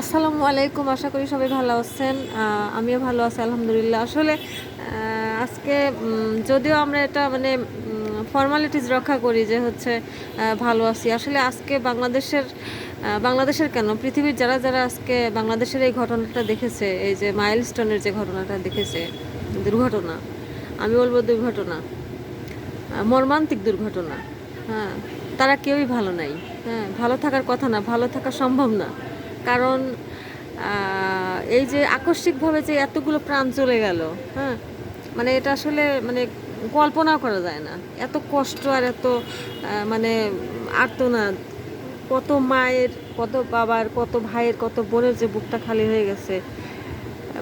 আসসালামু আলাইকুম, আশা করি সবাই ভালো আছেন। আমিও ভালো আছি, আলহামদুলিল্লাহ। আসলে আজকে যদিও আমরা এটা মানে ফর্মালিটিস রক্ষা করি যে হচ্ছে ভালো আছি। আসলে আজকে বাংলাদেশের বাংলাদেশের কেন? পৃথিবীর যারা যারা আজকে বাংলাদেশের এই ঘটনাটা দেখেছে, এই যে মাইলস্টোনের যে ঘটনাটা দেখেছে, দুর্ঘটনা, আমি বলব দুর্ঘটনা মর্মান্তিক দুর্ঘটনা হ্যাঁ তারা কেউই ভালো নাই হ্যাঁ ভালো থাকার কথা না, ভালো থাকা সম্ভব না। কারণ এই যে আকস্মিকভাবে যে এতগুলো প্রাণ চলে গেল হ্যাঁ? মানে এটা আসলে মানে কল্পনাও করা যায় না। এত কষ্ট আর এত মানে আর্তনাদ। কত মায়ের, কত বাবার, কত ভাইয়ের, কত বোনের যে বুকটা খালি হয়ে গেছে।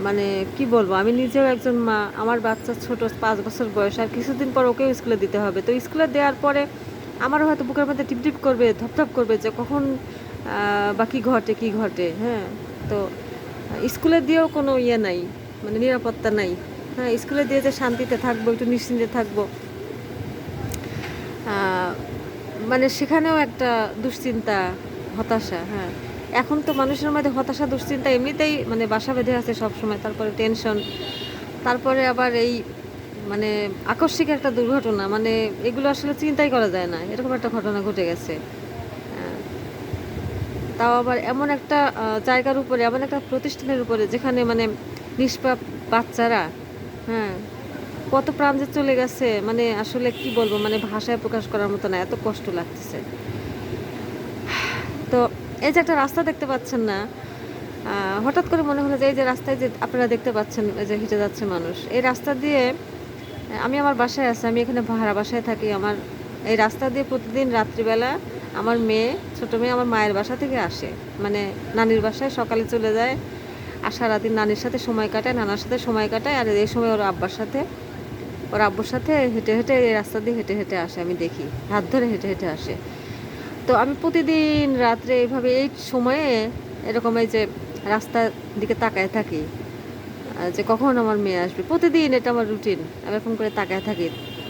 মানে কি বলব, আমি নিজেও একজন মা, আমার বাচ্চা ছোট, পাঁচ বছর বয়স, আর কিছুদিন পর ওকেও স্কুলে দিতে হবে। তো স্কুলে দেওয়ার পরে, আমারও হয়তো বুকের মধ্যে টিপ টিপ করবে, ধপধপ করবে যে কখন বা কী ঘটে, কি ঘটে হ্যাঁ? তো স্কুলে দিয়েও কোনো ইয়ে নাই মানে নিরাপত্তা নাই। হ্যাঁ স্কুলে দিয়ে যে শান্তিতে থাকব, একটু নিশ্চিন্তে থাকব। মানে সেখানেও একটা দুশ্চিন্তা, হতাশা হ্যাঁ। এখন তো মানুষের মধ্যে হতাশা, দুশ্চিন্তা এমনিতেই মানে বাসা বেঁধে আছে সব সময় তারপরে টেনশন। তারপরে আবার এই মানে আকস্মিক একটা দুর্ঘটনা মানে এগুলো আসলে চিন্তাই করা যায় না। এরকম একটা ঘটনা ঘটে গেছে। তাও আবার এমন একটা জায়গার উপরে, এমন একটা প্রতিষ্ঠানের উপরে যেখানে মানে নিষ্পাপ বাচ্চারা হ্যাঁ কত প্রাণ যে চলে গেছে মানে আসলে কি বলব মানে ভাষায় প্রকাশ করার মতো না, এত কষ্ট লাগতেছে। তো এই যে একটা রাস্তা দেখতে পাচ্ছেন না হঠাৎ করে মনে হলো যে এই যে রাস্তায় যে আপনারা দেখতে পাচ্ছেন, এই যে হেঁটে যাচ্ছে মানুষ, এই রাস্তা দিয়ে, আমি আমার বাসায় আছি, আমি এখানে ভাড়া বাসায় থাকি, আমার এই রাস্তা দিয়ে প্রতিদিন রাত্রিবেলা আমার মেয়ে, ছোট মেয়ে আমার মায়ের বাসা থেকে আসে। মানে নানির বাসায় সকালে চলে যায়, আর সারাদিন নানির সাথে সময় কাটায়, নানার সাথে সময় কাটায়, আর এই সময় ওর আব্বার সাথে, ওর আব্বুর সাথে হেঁটে হেঁটে এই রাস্তা দিয়ে হেঁটে হেঁটে আসে, আমি দেখি। হাত ধরে হেঁটে হেঁটে আসে। তো আমি প্রতিদিন রাত্রে এইভাবে এই সময়ে এরকম এই যে রাস্তার দিকে তাকায় থাকি যে কখন আমার মেয়ে আসবে। প্রতিদিন এটা আমার রুটিন, আমি এরকম করে তাকায় থাকি।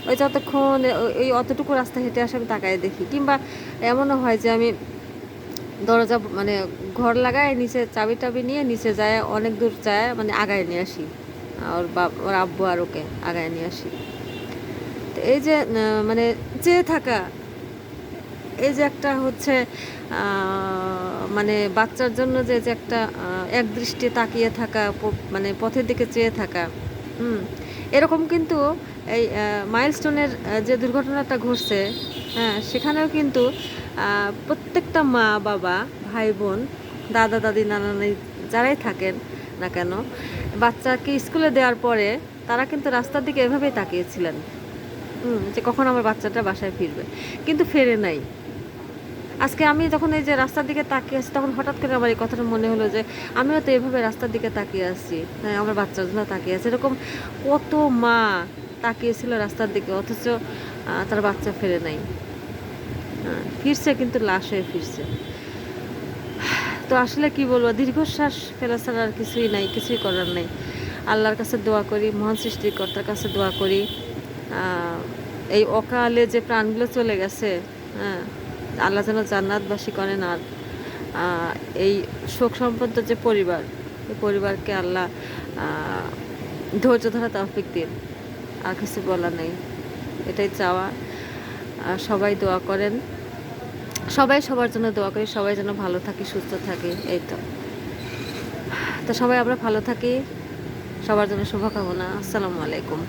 ওই যতক্ষণ ওই- অতটুকু রাস্তা হেঁটে আসে আমি তাকায় দেখি। কিংবা এমনও হয় যে আমি দরজা মানে ঘর লাগায় নিচে চাবি টাবি নিয়ে নিচে যায় অনেক দূর যায় মানে আগায় নিয়ে আসি। ওর বাপ ওর আব্বু আর ওকে আগায় নিয়ে আসি। তো এই যে মানে চেয়ে থাকা এই যে একটা হচ্ছে মানে বাচ্চার জন্য যে যে একটা আহ, এক দৃষ্টি তাকিয়ে থাকা মানে পথের দিকে চেয়ে থাকা এরকম কিন্তু এই মাইলস্টোনের যে দুর্ঘটনাটা ঘটছে হ্যাঁ সেখানেও কিন্তু প্রত্যেকটা মা বাবা ভাই বোন দাদা দাদি নানা নানি যারাই থাকেন না কেন বাচ্চাকে স্কুলে দেওয়ার পরে তারা কিন্তু রাস্তার দিকে এভাবেই তাকিয়েছিলেন। হুম, যে কখন আমার বাচ্চাটা বাসায় ফিরবে। কিন্তু ফেরে নাই। আজকে আমি যখন এই যে রাস্তার দিকে তাকিয়ে আছি, তখন হঠাৎ করে আমার এই কথাটা মনে হলো যে, আমিও তো এভাবে রাস্তার দিকে তাকিয়ে আছি। হ্যাঁ আমার বাচ্চার জন্য তাকিয়ে আছে। এরকম কত মা তাকিয়েছিল রাস্তার দিকে, অথচ তার বাচ্চা ফেরে নাই। ফিরছে কিন্তু লাশ হয়ে ফিরছে। তো আসলে কি বলব, দীর্ঘশ্বাস ফেলা ছাড়া আর কিছুই নাই, কিছুই করার নেই। আল্লাহর কাছে দোয়া করি, মহান সৃষ্টিকর্তার কাছে দোয়া করি। এই অকালে যে প্রাণগুলো চলে গেছে হ্যাঁ আল্লাহ যেন জান্নাতবাসী করেন আর এই শোক সম্পন্ন যে পরিবার, এই পরিবারকে আল্লাহ ধৈর্য ধরা তৌফিক দিন। আর কিছু বলার নেই, এটাই চাওয়া। সবাই দোয়া করেন। সবাই সবার জন্য দোয়া করি, সবাই যেন ভালো থাকি, সুস্থ থাকি, এই তো। তো সবাই আমরা ভালো থাকি, সবার জন্য শুভকামনা। আসসালামু আলাইকুম।